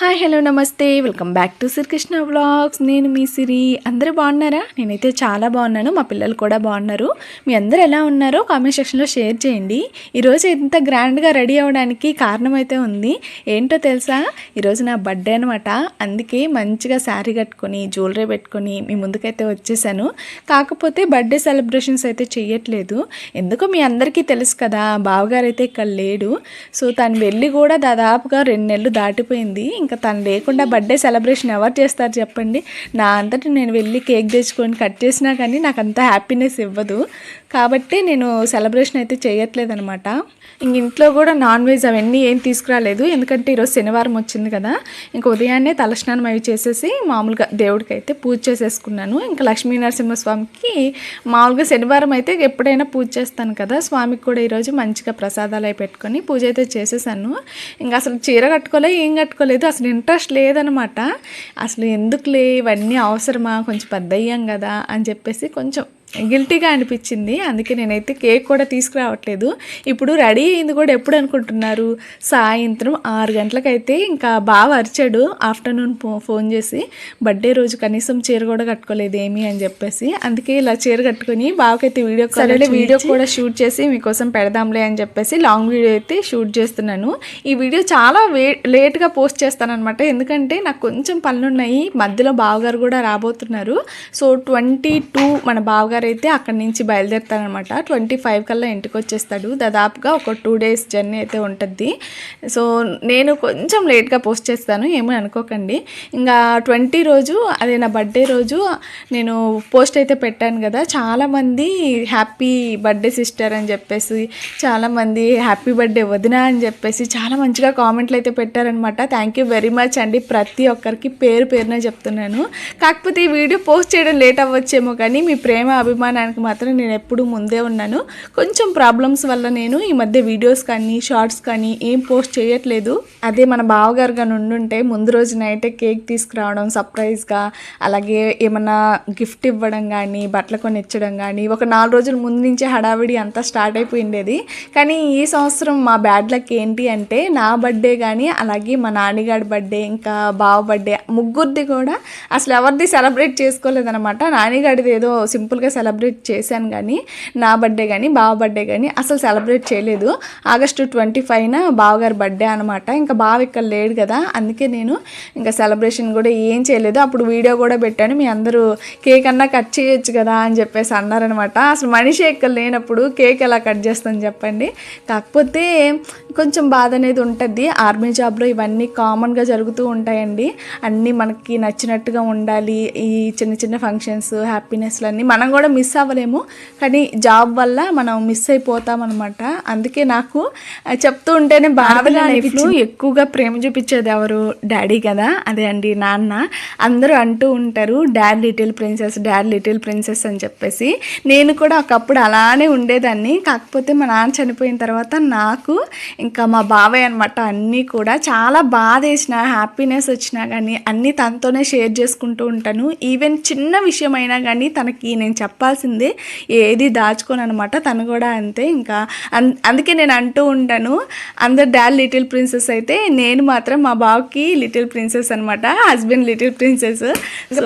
Hi hello నమస్తే. Welcome back to Srikrishna vlogs. నేను మీ సిరి. అందరూ బాగున్నారా? నేనైతే చాలా బాగున్నాను. మా పిల్లలు కూడా బాగున్నారు. మీ అందరూ ఎలా ఉన్నారో కామెంట్ సెక్షన్లో షేర్ చేయండి. ఈరోజు ఇంత గ్రాండ్గా రెడీ అవ్వడానికి కారణం అయితే ఉంది. ఏంటో తెలుసా? ఈరోజు నా బర్త్డే అనమాట అందుకే మంచిగా శారీ కట్టుకొని జ్యువెలరీ పెట్టుకొని మీ ముందుకైతే వచ్చేసాను. కాకపోతే బర్త్డే సెలబ్రేషన్స్ అయితే చేయట్లేదు ఎందుకో మీ అందరికీ తెలుసు కదా బావగారు అయితే ఇక్కడ లేడు. సో తను వెళ్ళి కూడా దాదాపుగా రెండు నెలలు దాటిపోయింది. ఇంకా తను లేకుండా బర్త్డే సెలబ్రేషన్ ఎవరు చేస్తారు చెప్పండి? నా అంతటి నేను వెళ్ళి కేక్ తెచ్చుకొని కట్ చేసినా కానీ నాకు అంత హ్యాపీనెస్ ఇవ్వదు. కాబట్టి నేను సెలబ్రేషన్ అయితే చేయట్లేదు అనమాట ఇంక ఇంట్లో కూడా నాన్ వెజ్ అవన్నీ ఏం తీసుకురాలేదు. ఎందుకంటే ఈరోజు శనివారం వచ్చింది కదా. ఇంకా ఉదయాన్నే తలస్నానం అవి చేసేసి మామూలుగా దేవుడికి అయితే పూజ చేసేసుకున్నాను. ఇంకా లక్ష్మీనరసింహస్వామికి మామూలుగా శనివారం అయితే ఎప్పుడైనా పూజ చేస్తాను కదా. స్వామికి కూడా ఈరోజు మంచిగా ప్రసాదాలు అవి పెట్టుకొని పూజ అయితే చేసేసాను. ఇంకా అసలు చీర కట్టుకోలే ఏం కట్టుకోలేదు. అసలు ఇంట్రెస్ట్ లేదనమాట అసలు ఎందుకులే ఇవన్నీ అవసరమా? కొంచెం పెద్ద అయ్యాం కదా అని చెప్పేసి కొంచెం గిల్టీగా అనిపించింది. అందుకే నేనైతే కేక్ కూడా తీసుకురావట్లేదు. ఇప్పుడు రెడీ అయింది కూడా ఎప్పుడు అనుకుంటున్నారు? సాయంత్రం ఆరు గంటలకైతే ఇంకా బాగా అరిచాడు. ఆఫ్టర్నూన్ ఫోన్ చేసి బర్త్డే రోజు కనీసం చీర కూడా కట్టుకోలేదు ఏమి? అని చెప్పేసి అందుకే ఇలా చీర కట్టుకొని బావకైతే వీడియో సరే వీడియో కూడా షూట్ చేసి మీకోసం పెడదాంలే అని చెప్పేసి లాంగ్ వీడియో అయితే షూట్ చేస్తున్నాను. ఈ వీడియో చాలా వే లేట్గా పోస్ట్ చేస్తాను అనమాట ఎందుకంటే నాకు కొంచెం పనులు ఉన్నాయి మధ్యలో బావగారు కూడా రాబోతున్నారు. సో ట్వంటీ టూ మన బావగారు అయితే అక్కడి నుంచి బయలుదేరుతారనమాట. ట్వంటీ ఫైవ్ కల్లా ఇంటికి వచ్చేస్తాడు దాదాపుగా ఒక టూ డేస్ జర్నీ అయితే ఉంటుంది సో నేను కొంచెం లేట్గా పోస్ట్ చేస్తాను. ఏమీ అనుకోకండి. ఇంకా ట్వంటీ రోజు అదే నా బర్త్డే రోజు నేను పోస్ట్ అయితే పెట్టాను కదా. చాలామంది హ్యాపీ బర్త్డే సిస్టర్ అని చెప్పేసి చాలామంది హ్యాపీ బర్త్డే వదిన అని చెప్పేసి చాలా మంచిగా కామెంట్లు అయితే పెట్టారనమాట. థ్యాంక్ యూ వెరీ మచ్ అండి. ప్రతి ఒక్కరికి పేరు పేరున చెప్తున్నాను. కాకపోతే ఈ వీడియో పోస్ట్ చేయడం లేట్ అవ్వచ్చేమో కానీ మీ ప్రేమ అభిమానానికి మాత్రం నేను ఎప్పుడూ ముందే ఉన్నాను. కొంచెం ప్రాబ్లమ్స్ వల్ల నేను ఈ మధ్య వీడియోస్ కానీ షార్ట్స్ కానీ ఏం పోస్ట్ చేయట్లేదు. అదే మన బావగారు కానీ ఉండుంటే ముందు రోజు నైటే కేక్ తీసుకురావడం సర్ప్రైజ్గా అలాగే ఏమన్నా గిఫ్ట్ ఇవ్వడం కానీ బట్టలు కొనిచ్చడం కానీ ఒక నాలుగు రోజుల ముందు నుంచే హడావిడి అంతా స్టార్ట్ అయిపోయిండేది. కానీ ఈ సంవత్సరం మా బ్యాడ్ లక్ ఏంటి అంటే నా బర్త్డే కానీ అలాగే మా నాన్నగారి బర్త్డే ఇంకా బావ బర్త్డే ముగ్గురిది కూడా అసలు ఎవరిది సెలబ్రేట్ చేసుకోలేదన్నమాట. నాన్నగారిది ఏదో సింపుల్గా సెలబ్రేట్ చేశాను కానీ నా బర్త్డే కానీ బావ బర్త్డే కానీ అసలు సెలబ్రేట్ చేయలేదు. ఆగస్టు ట్వంటీ ఫైవ్న బావగారి బర్త్డే అనమాట ఇంకా బావ ఇక్కడ లేడు కదా అందుకే నేను ఇంకా సెలబ్రేషన్ కూడా ఏం చేయలేదు. అప్పుడు వీడియో కూడా పెట్టాను. మీ అందరూ కేక్ అన్నా కట్ చేయొచ్చు కదా అని చెప్పేసి అన్నారనమాట అసలు మనిషి ఇక్కడ లేనప్పుడు కేక్ ఎలా కట్ చేస్తాను చెప్పండి. కాకపోతే కొంచెం బాధ అనేది ఉంటుంది. ఆర్మీ జాబ్లో ఇవన్నీ కామన్గా జరుగుతూ ఉంటాయండి. అన్నీ మనకి నచ్చినట్టుగా ఉండాలి. ఈ చిన్న చిన్న ఫంక్షన్స్ హ్యాపీనెస్లు అన్నీ మనం కూడా మిస్ అవ్వలేము. కానీ జాబ్ వల్ల మనం మిస్ అయిపోతాం అనమాట అందుకే నాకు చెప్తూ ఉంటేనే బాధగా ఎక్కువగా ప్రేమ చూపించేది ఎవరు? డాడీ కదా? అదే అండి నాన్న. అందరూ అంటూ ఉంటారు dad little princess dad little princess అని చెప్పేసి. నేను కూడా ఒకప్పుడు అలానే ఉండేదాన్ని. కాకపోతే మా నాన్న చనిపోయిన తర్వాత నాకు ఇంకా మా బాబాయ్ అనమాట అన్నీ కూడా చాలా బాధ వేసిన హ్యాపీనెస్ వచ్చినా కానీ అన్నీ తనతోనే షేర్ చేసుకుంటూ ఉంటాను. ఈవెన్ చిన్న విషయం అయినా కానీ తనకి నేను చెప్పాల్సిందే ఏది దాచుకోను అనమాట తను కూడా అంతే ఇంకా. అందుకే నేను అంటూ ఉంటాను అందరు డాడ్ లిటిల్ ప్రిన్సెస్ అయితే నేను మాత్రం మా బావకి లిటిల్ ప్రిన్సెస్ అనమాట హస్బెండ్ లిటిల్ ప్రిన్సెస్.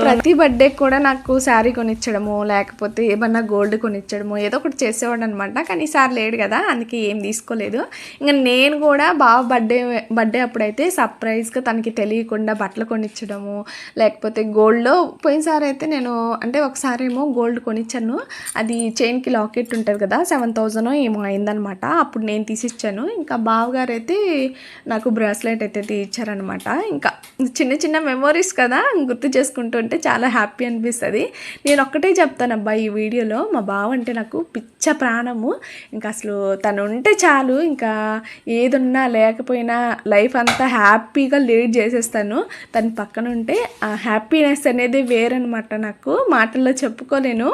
ప్రతి బర్త్డే కూడా నాకు శారీ కొనిచ్చడము లేకపోతే ఏమన్నా గోల్డ్ కొనిచ్చడము ఏదో ఒకటి చేసేవాడు అనమాట కానీ ఈసారి లేడు కదా అందుకే ఏం తీసుకోలేదు. ఇంకా నేను కూడా బావ బర్త్డే బర్త్డే అప్పుడైతే సర్ప్రైజ్గా తనకి తెలియకుండా బట్టలు కొనిచ్చడము లేకపోతే గోల్డ్లో పోయినసారి అయితే నేను అంటే ఒకసారి ఏమో గోల్డ్ కొనిచ్చాను. అది చైన్కి లాకెట్ ఉంటుంది కదా సెవెన్ థౌజండ్ ఏమో అయిందనమాట. అప్పుడు నేను తీసిచ్చాను. ఇంకా బావగారు అయితే నాకు బ్రాస్లెట్ అయితే తీయించారనమాట ఇంకా చిన్న చిన్న మెమొరీస్ కదా గుర్తు చేసుకుంటూ ఉంటే చాలా హ్యాపీ అనిపిస్తుంది. నేను ఒక్కటే చెప్తాను అబ్బా ఈ వీడియోలో మా బావ అంటే నాకు పిచ్చ ప్రాణము. ఇంకా అసలు తను ఉంటే చాలు ఇంకా ఏదున్నా లేకపోయినా లైఫ్ అంతా హ్యాపీగా లీడ్ చేసేస్తాను. తను పక్కన ఉంటే ఆ హ్యాపీనెస్ అనేది వేరనమాట నాకు. మాటల్లో చెప్పుకోలేను.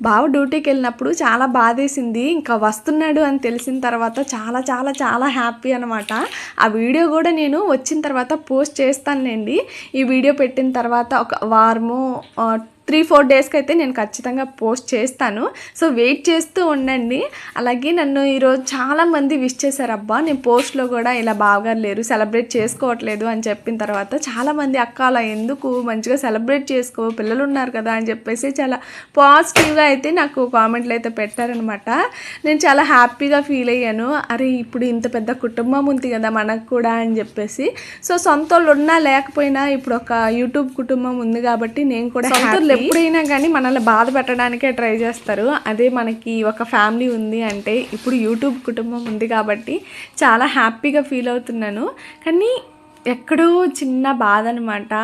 బావ డ్యూటీకి వెళ్ళినప్పుడు చాలా బాధేసింది. ఇంకా వస్తున్నాడు అని తెలిసిన తర్వాత చాలా చాలా చాలా హ్యాపీ అనమాట ఆ వీడియో కూడా నేను వచ్చిన తర్వాత పోస్ట్ చేస్తానండి ఈ వీడియో పెట్టిన తర్వాత ఒక వారము త్రీ ఫోర్ డేస్కి అయితే నేను ఖచ్చితంగా పోస్ట్ చేస్తాను. సో వెయిట్ చేస్తూ ఉండండి. అలాగే నన్ను ఈరోజు చాలామంది విష్ చేశారు అబ్బా నేను పోస్ట్లో కూడా ఇలా బాగా లేరు సెలబ్రేట్ చేసుకోవట్లేదు అని చెప్పిన తర్వాత చాలామంది అక్క అలా ఎందుకు? మంచిగా సెలబ్రేట్ చేసుకో పిల్లలు ఉన్నారు కదా అని చెప్పేసి చాలా పాజిటివ్గా అయితే నాకు కామెంట్లు అయితే పెట్టారనమాట. నేను చాలా హ్యాపీగా ఫీల్ అయ్యాను. అరే ఇప్పుడు ఇంత పెద్ద కుటుంబం ఉంది కదా మనకు కూడా అని చెప్పేసి. సో సొంత వాళ్ళు ఉన్నా లేకపోయినా ఇప్పుడు ఒక యూట్యూబ్ కుటుంబం ఉంది కాబట్టి నేను కూడా సొంతలు ఎప్పుడైనా కానీ మనల్ని బాధ పెట్టడానికే ట్రై చేస్తారు. అదే మనకి ఒక ఫ్యామిలీ ఉంది అంటే ఇప్పుడు యూట్యూబ్ కుటుంబం ఉంది కాబట్టి చాలా హ్యాపీగా ఫీల్ అవుతున్నాను. కానీ ఎక్కడో చిన్న బాధ అనమాట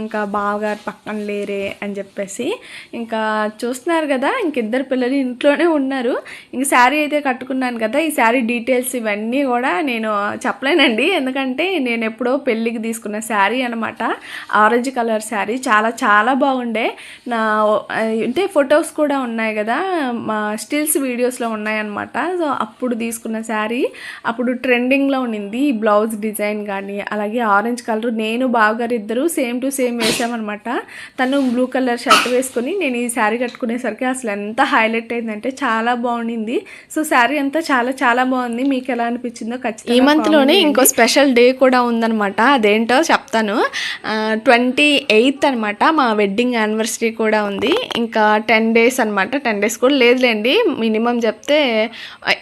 ఇంకా బావగారు పక్కన లేరే అని చెప్పేసి ఇంకా చూస్తున్నారు కదా ఇంక ఇద్దరు పిల్లలు ఇంట్లోనే ఉన్నారు. ఇంక శారీ అయితే కట్టుకున్నాను కదా ఈ శారీ డీటెయిల్స్ ఇవన్నీ కూడా నేను చెప్పలేనండి. ఎందుకంటే నేను ఎప్పుడో పెళ్ళికి తీసుకున్న శారీ అనమాట ఆరెంజ్ కలర్ శారీ చాలా చాలా బాగుండే. నా అంటే ఫొటోస్ కూడా ఉన్నాయి కదా మా స్టిల్స్ వీడియోస్లో ఉన్నాయన్నమాట సో అప్పుడు తీసుకున్న శారీ అప్పుడు ట్రెండింగ్లో ఉండింది బ్లౌజ్ డిజైన్ కానీ అలాగే ఆరెంజ్ కలర్. నేను బావగారు ఇద్దరు సేమ్ టు సేమ్ వేసామన్నమాట. తను బ్లూ కలర్ షర్ట్ వేసుకొని నేను ఈ శారీ కట్టుకునేసరికి అసలు ఎంత హైలైట్ అయిందంటే చాలా బాగుండింది. సో శారీ అంతా చాలా చాలా బాగుంది. మీకు ఎలా అనిపించిందో ఖచ్చితంగా ఈ మంత్లోనే ఇంకో స్పెషల్ డే కూడా ఉందన్నమాట. అదేంటో చెప్తాను. ట్వంటీ ఎయిత్ అనమాట మా వెడ్డింగ్ యానివర్సరీ కూడా ఉంది. ఇంకా టెన్ డేస్ అనమాట టెన్ డేస్ కూడా లేదులేండి. మినిమం చెప్తే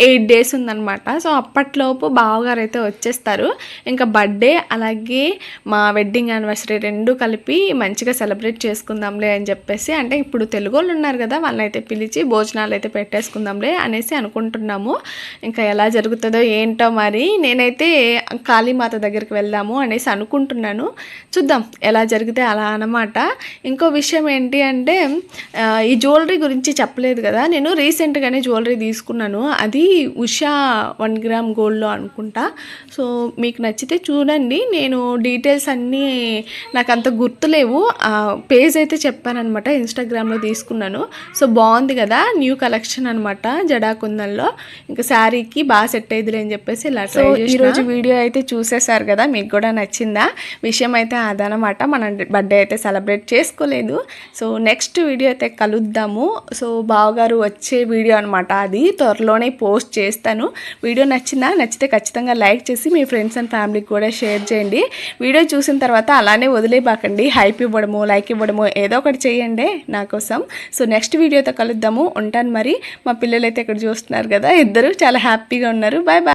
ఎయిట్ డేస్ ఉందన్నమాట. సో అప్పట్లోపు బావగారు అయితే వచ్చేస్తారు. ఇంకా బర్త్డే అలాగే మా వెడ్డింగ్ యానివర్సరీ రెండు కలిపి మంచిగా సెలబ్రేట్ చేసుకుందాంలే అని చెప్పేసి అంటే ఇప్పుడు తెలుగు వాళ్ళు ఉన్నారు కదా వాళ్ళని అయితే పిలిచి భోజనాలు అయితే పెట్టేసుకుందాంలే అనేసి అనుకుంటున్నాము. ఇంకా ఎలా జరుగుతుందో ఏంటో మరి నేనైతే కాళీమాత దగ్గరికి వెళ్దాము అనేసి అనుకుంటున్నాను. చూద్దాం ఎలా జరిగితే అలా అన్నమాట. ఇంకో విషయం ఏంటి అంటే ఈ జ్యువెలరీ గురించి చెప్పలేదు కదా. నేను రీసెంట్గానే జ్యువెలరీ తీసుకున్నాను. అది ఉషా వన్ గ్రామ్ గోల్డ్లో అనుకుంటా. సో మీకు నచ్చితే చూడండి. నేను డీటెయిల్స్ అన్నీ నాకు అంత గుర్తులేవు. పేజ్ అయితే చెప్పానమాట ఇన్స్టాగ్రామ్లో తీసుకున్నాను. సో బాగుంది కదా న్యూ కలెక్షన్ అనమాట జడాకుందంలో. ఇంకా శారీకి బాగా సెట్ అయ్యింది అని చెప్పేసి ఇలా సో ఈరోజు వీడియో అయితే చూసేశారు కదా మీకు కూడా నచ్చిందా? విషయం అయితే అదనమాట మన బర్త్డే అయితే సెలబ్రేట్ చేసుకోలేదు. సో నెక్స్ట్ వీడియో అయితే కలుద్దాము. సో బావగారు వచ్చే వీడియో అనమాట అది త్వరలోనే పోస్ట్ చేస్తాను. వీడియో నచ్చిందా నచ్చితే ఖచ్చితంగా లైక్ చేసి మీ ఫ్రెండ్స్ అండ్ ఫ్యామిలీకి కూడా షేర్ చేయండి. వీడియో చూసిన తర్వాత అలానే వదిలేబాకండి. హైప్ ఇవ్వడము లైక్ ఇవ్వడము ఏదో ఒకటి చేయండి నా కోసం. సో నెక్స్ట్ వీడియోతో కలుద్దాము. ఉంటాను మరి. మా పిల్లలు అయితే ఇక్కడ చూస్తున్నారు కదా. ఇద్దరు చాలా హ్యాపీగా ఉన్నారు. Bye bye